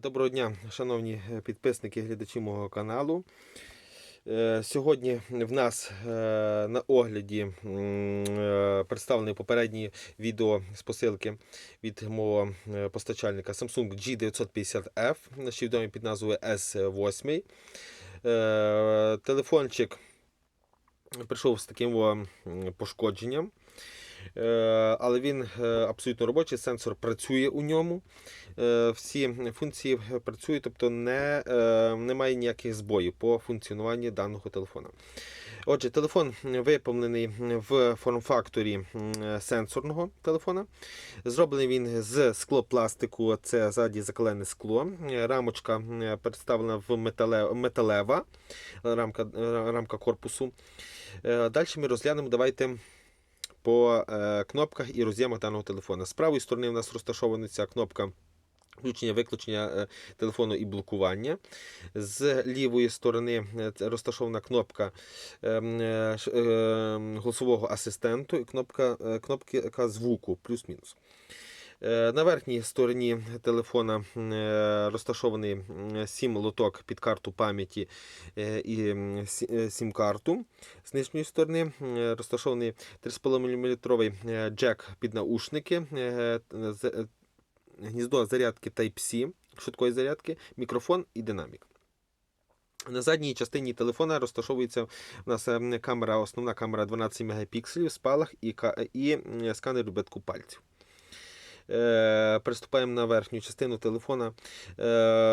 Доброго дня, шановні підписники і глядачі мого каналу. Е, Сьогодні в нас е, на огляді м, е, представлений попереднє відео з посилки від мого е, постачальника Samsung G950F, ще відомий під назвою S8. Е, Телефончик прийшов з таким пошкодженням. Е, Але він е, абсолютно робочий, сенсор працює у ньому. Е, Всі функції працюють, тобто не, е, немає ніяких збоїв по функціонуванні даного телефона. Отже, телефон виповнений в форм-факторі сенсорного телефона. Зроблений він з склопластику, це ззаді закалене скло. Рамочка представлена в метале, металева рамка, е, рамка корпусу. Далі ми розглянемо. Давайте по кнопках і роз'ємах даного телефона. З правої сторони у нас розташована ця кнопка включення, виключення е, телефону і блокування. З лівої сторони е, розташована кнопка е, м, е, ш- е, голосового асистенту і кнопка, кнопка звуку плюс-мінус. На верхній стороні телефона розташований 7 лоток під карту пам'яті і сім-карту. З нижньої сторони розташований 3,5 мм джек під наушники, гніздо зарядки Type-C, швидкої зарядки, мікрофон і динамік. На задній частині телефона розташовується у нас е, камера, основна камера 12 мегапікселів, спалах і, і сканер відбитку пальців. Е, Приступаємо на верхню частину телефона. Е,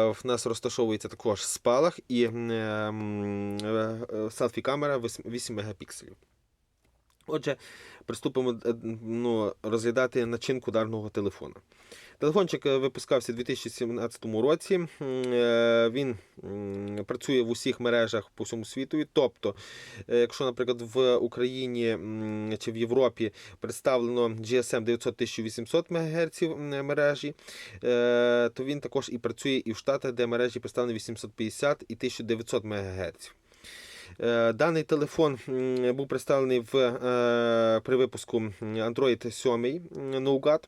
В нас розташовується також спалах і ем, е, е, селфі-камера 8 мегапікселів. Отже, приступимо е, ну, розглядати начинку даного телефона. Телефончик е, випускався у 2017 році. Е, Він працює в усіх мережах по всьому світу. Тобто, якщо, наприклад, в Україні чи в Європі представлено GSM 900 1800 МГц мережі, то він також і працює і в Штатах, де мережі представлені 850 і 1900 МГц. Е, Даний телефон був представлений в, е, при випуску Android 7 м, Nougat.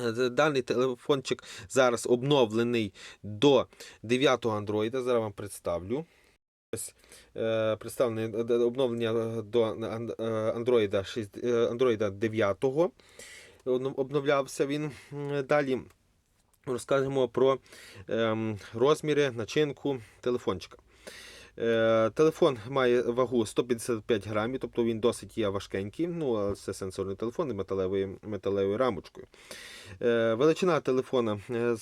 Е, Даний телефончик зараз обновлений до 9 Android. Зараз вам представлю. Ось е, представлений е, д- обновлення до Android, 6, е, Android 9. Обно- Обновлявся він. Далі розкажемо про ем, розміри, начинку телефончика. Е, Телефон має вагу 155 грамів, тобто він досить є важкенький. Ну, це сенсорний телефон з металевою, металевою рамочкою. Е, Величина телефона е,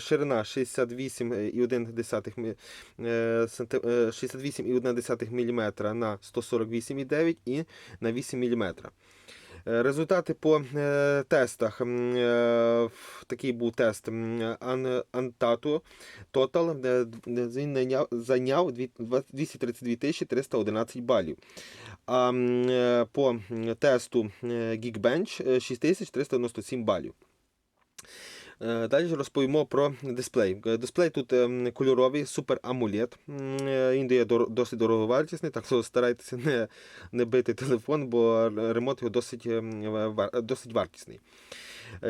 ширина 68,1 мі- е, санти- е, 68,1 мм на 148,9 і на 8 мм. Е, Результати по е, тестах. Е, Такий був тест Антату д- Він зайняв 232 311 балів. А по тесту Geekbench е, 6397 балів. Е, Далі розповімо про дисплей. Е, Дисплей тут ем, кольоровий, супер AMOLED. Е, Він дає досить дороговартісний, так що старайтеся не, не бити телефон, бо ремонт його досить, ем, досить вартісний.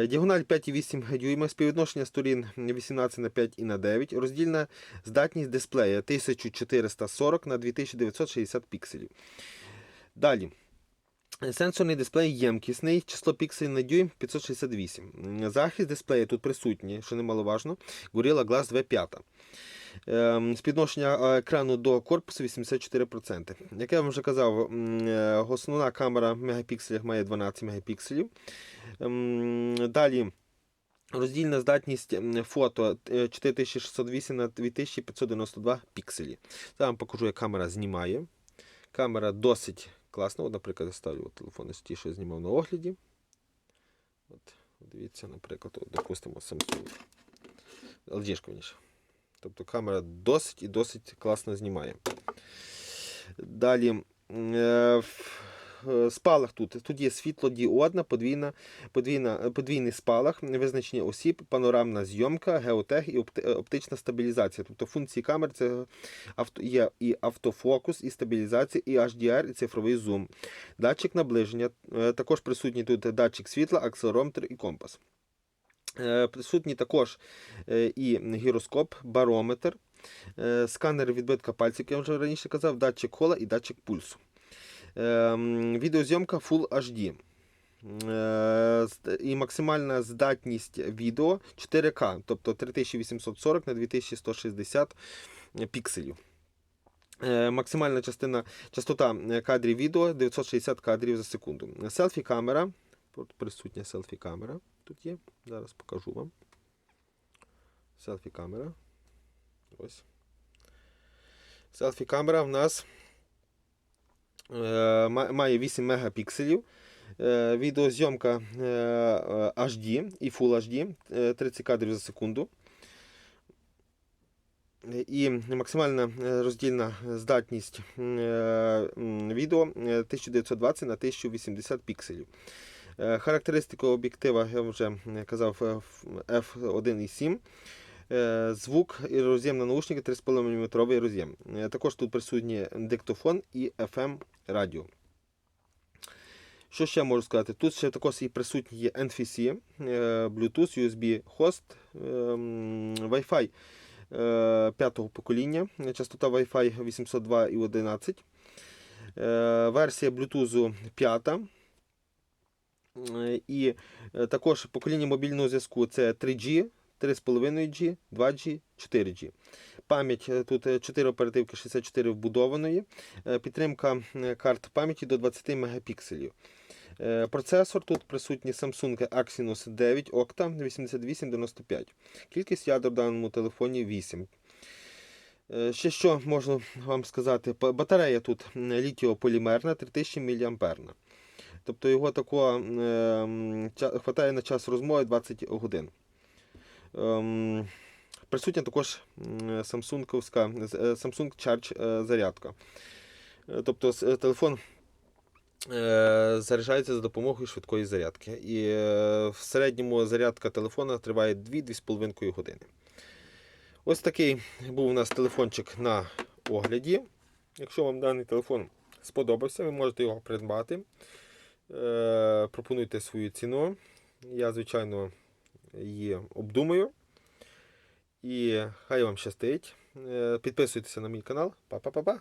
Діагональ 5,8 дюйма, співвідношення сторін 18 на 5 і на 9. Роздільна здатність дисплея 1440 на 2960 пікселів. Далі. Сенсорний дисплей ємкісний, число пікселів на дюйм 568. Захист дисплея тут присутній, що немаловажно. Gorilla Glass V5. Ем, Спідношення е, екрану до корпусу 84%. Як я вам вже казав, е, основна камера в мегапікселях має 12 мегапікселів. Ем, Далі. Роздільна здатність фото е, 4608 на 2592 пікселі. Зараз вам покажу, як камера знімає. Камера досить класна. От, наприклад, я ставлю телефон ті, що знімав на огляді. От, дивіться, наприклад, от, допустимо Samsung. LG, конечно. Тобто камера досить і досить класно знімає. Далі. е, Спалах тут. Тут є світлодіодна, подвійна, подвійна, подвійний спалах, визначення осіб, панорамна зйомка, геотех і оптична стабілізація. Тобто функції камер це є і автофокус, і стабілізація, і HDR, і цифровий зум. Датчик наближення. е, Також присутній тут датчик світла, акселерометр і компас. Е, Присутні також е, і гіроскоп, барометр, е, сканер відбитка пальців, як я вже раніше казав, датчик кола і датчик пульсу. Е, м, Відеозйомка Full HD. Е, І максимальна здатність відео 4К, тобто 3840 на 2160 пікселів. Е, Максимальна частина, частота е, кадрів відео 960 кадрів за секунду. Селфі камера. Присутня селфі камера. Тут є. Зараз покажу вам. Селфі камера. Ось. Селфі камера в нас має 8 мегапікселів. Е, відеозйомка е, е, HD і Full HD е, 30 кадрів за секунду. І максимальна е, роздільна здатність е, відео е, 1920 на 1080 пікселів. Е, Характеристика об'єктива, я вже е, казав, е, f1.7. Е, Звук і роз'єм на наушники 3,5 мм роз'єм. Е, Також тут присутній диктофон і FM радіо. Що ще можу сказати? Тут ще також і присутні є NFC, е, Bluetooth, USB хост, ем, Wi-Fi е, п'ятого покоління, частота Wi-Fi 802.11, е, версія Bluetooth 5. Е, І також покоління мобільного зв'язку це 3G, 3,5G, 2G, 4G. Пам'ять е, тут е, 4 оперативки 64 вбудованої. Е, Підтримка е, карт пам'яті до 20 мегапікселів. Е, Процесор тут присутній Samsung Exynos 9 Octa 8895. Кількість ядер в даному телефоні 8. Е, Ще що можна вам сказати? Батарея тут літіополімерна 3000 мА. Тобто його такого ем, хватає на час розмови 20 годин. Ем, Присутня також з- е, Samsung Charge е, зарядка. Е, Тобто телефон заряджається за допомогою швидкої зарядки. І в середньому зарядка телефона триває 2-2,5 години. Ось такий був у нас телефончик на огляді. Якщо вам даний телефон сподобався, ви можете його придбати. Пропонуйте свою ціну. Я, звичайно, її обдумаю. І хай вам щастить. Е, Підписуйтеся на мій канал. Па-па-па-па!